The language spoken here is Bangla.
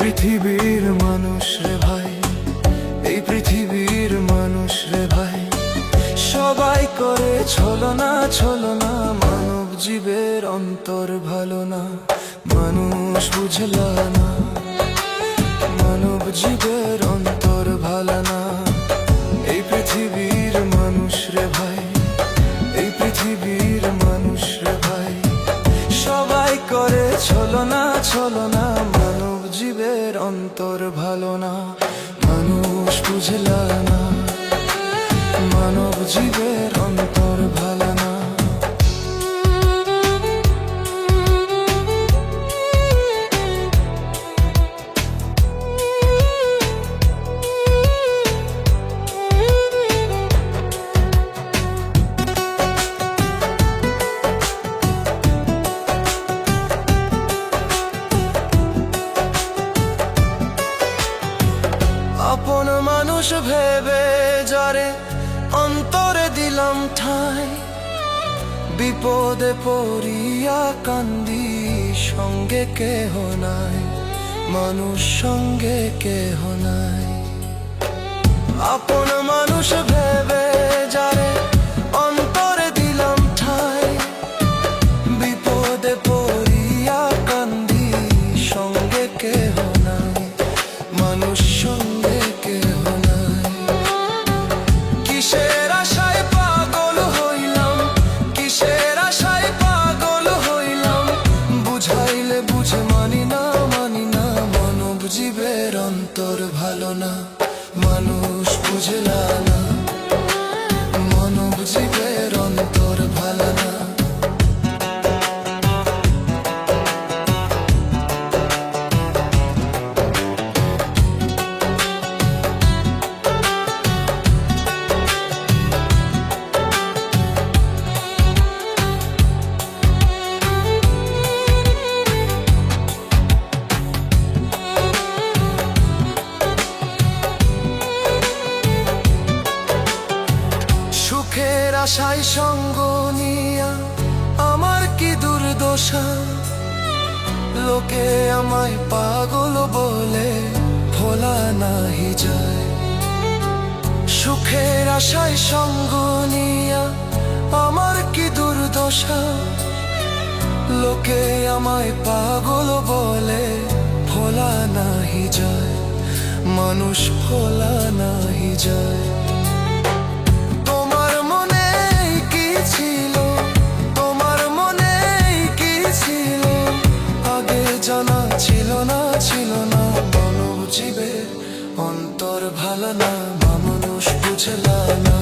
পৃথিবীর মানুষ রে ভাই, এই পৃথিবীর মানুষ রে ভাই। সবাই করে ছলনা ছলনা মানব জীবের অন্তর ভালো না, মানুষ বুঝলা না। মানব জীবের অন্তর ভালো না, এই পৃথিবীর মানুষ রে ভাই, এই পৃথিবীর মানুষ রে ভাই। সবাই করে ছলনা ছলনা অন্তর ভালো না মানুষ বুঝলা না। মানব জীবের অন্তর ভেবে যারে অন্তরে দিলাম ঠাই। বিপদে পড়িয়া কান্দি, সঙ্গে কেহ নাই, মানুষ সঙ্গে কেহ নাই। আপন মানুষ ভেবে না মানুষ বুঝলা না আশায় সঙ্গ নিয়া আমার কি দুর্দশা? লোকে আমায় পাগল বলে, ভোলা নাহি যায়। সুখের আশায় সঙ্গ নিয়া আমার কি দুর্দশা? লোকে আমায় পাগল বলে, ভোলা নাহি যায়। মানুষ ভোলা নাহি যায়। না ছিল না মানব জীবে অন্তর ভালো না মানুষ বুঝলা না।